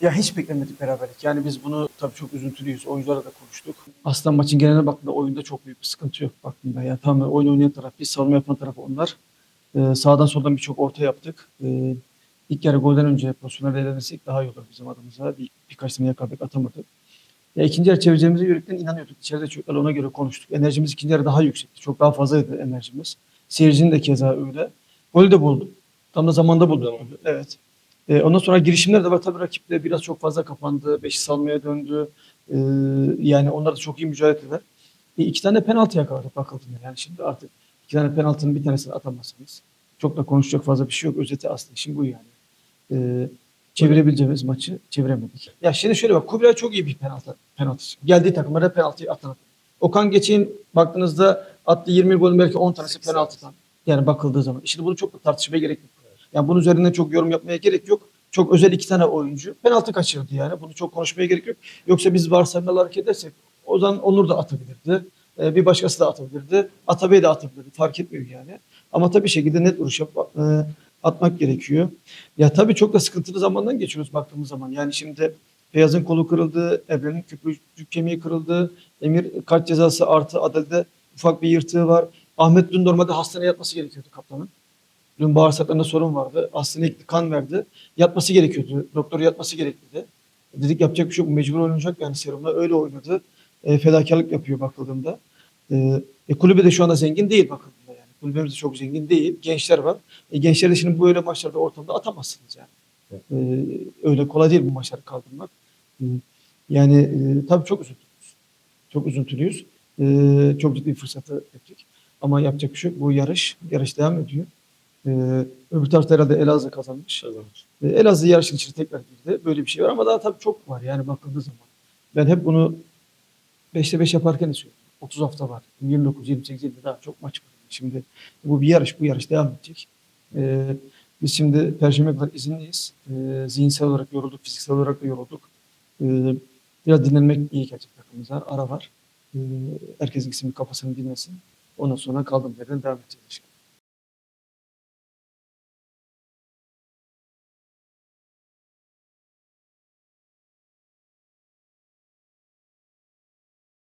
Ya hiç beklemedik beraberlik. Yani biz bunu tabii çok üzüntülüyüz. Oyuncularla da konuştuk. Aslında maçın geneline baktığında oyunda çok büyük bir sıkıntı yok baktığında. Yani tamamen oyun oynayan taraf biz, savunma yapan taraf onlar. Ee, sağdan soldan birçok orta yaptık. Ee, ilk yarı golden önce pozisyonlarda eğlenirsek daha iyi olur bizim adımıza. Bir, birkaç tane yakaladık atamadık. Ya ikinci yarı çevireceğimize yürekten inanıyorduk. İçeride çocuklarla ona göre konuştuk. Enerjimiz ikinci yarı daha yüksekti. Çok daha fazlaydı enerjimiz. Seyircinin de keza öyle. Golü de bulduk. Tam da zamanda bulduk. Evet. Ee, ondan sonra girişimler de var. Tabii rakip de biraz çok fazla kapandı. Beşi salmaya döndü. Ee, yani onlar da çok iyi mücadele ettiler. E, iki tane penaltı yakaladık bakıldığında. Yani şimdi artık iki tane penaltının bir tanesini atamazsınız. Çok da konuşacak fazla bir şey yok. Özeti aslında işin bu yani. Ee, çevirebileceğimiz maçı çeviremedik. Ya şimdi şöyle bak. Kubilay çok iyi bir penaltı. penaltıcı. Geldiği takımlara penaltıyı atan. Okan Geçik'in baktığınızda attığı 20 golün belki 10 tanesi penaltıdan. Yani bakıldığı zaman. Şimdi bunu çok da tartışmaya gerek yok. Yani bunun üzerine çok yorum yapmaya gerek yok. Çok özel iki tane oyuncu penaltı kaçırdı yani. Bunu çok konuşmaya gerek yok. Yoksa biz varsayımlarla hareket edersek o zaman Onur da atabilirdi. Ee, bir başkası da atabilirdi. Atabey de atabilirdi. Fark etmiyor yani. Ama tabii şekilde net vuruş yap, e, atmak gerekiyor. Ya tabii çok da sıkıntılı zamandan geçiyoruz baktığımız zaman. Yani şimdi Beyaz'ın kolu kırıldı, Emre'nin küplücük kemiği kırıldı. Emir kart cezası artı Adal'de ufak bir yırtığı var. Ahmet dün normalde hastaneye yatması gerekiyordu kaptanın. Dün bağırsaklarında sorun vardı. Hastaneye gitti, kan verdi. Yatması gerekiyordu. Doktor yatması gerekliydi. Dedik yapacak bir şey yok. Mecbur oynayacak yani serumla. Öyle oynadı. E, fedakarlık yapıyor bakıldığında. E, e, kulübü de şu anda zengin değil bakıldığında yani. Kulübümüz de çok zengin değil. Gençler var. E, gençler de şimdi böyle maçlarda ortamda atamazsınız yani. E, öyle kolay değil bu maçları kaldırmak. E, yani e, tabii çok üzüntülüyüz. Çok üzüntülüyüz. E, çok ciddi fırsatı ettik. Ama yapacak bir şey yok. Bu yarış, yarış devam ediyor. Ee, öbür tarafta herhalde Elazığ kazanmış. Ee, Elazığ yarışın içine tekrar girdi. Böyle bir şey var ama daha tabii çok var yani bakıldığı zaman. Ben hep bunu 5'te 5 yaparken de söyledim. 30 hafta var. 29, 28, 20 daha çok maç var. Şimdi bu bir yarış. Bu yarış devam edecek. Ee, biz şimdi Perşembe kadar izinliyiz. Ee, zihinsel olarak yorulduk, fiziksel olarak da yorulduk. Ee, biraz dinlenmek iyi gelecek takımımıza. Ara var. Ee, herkesin kafasını dinlesin. Ondan sonra kaldığım yerden devam edeceğiz.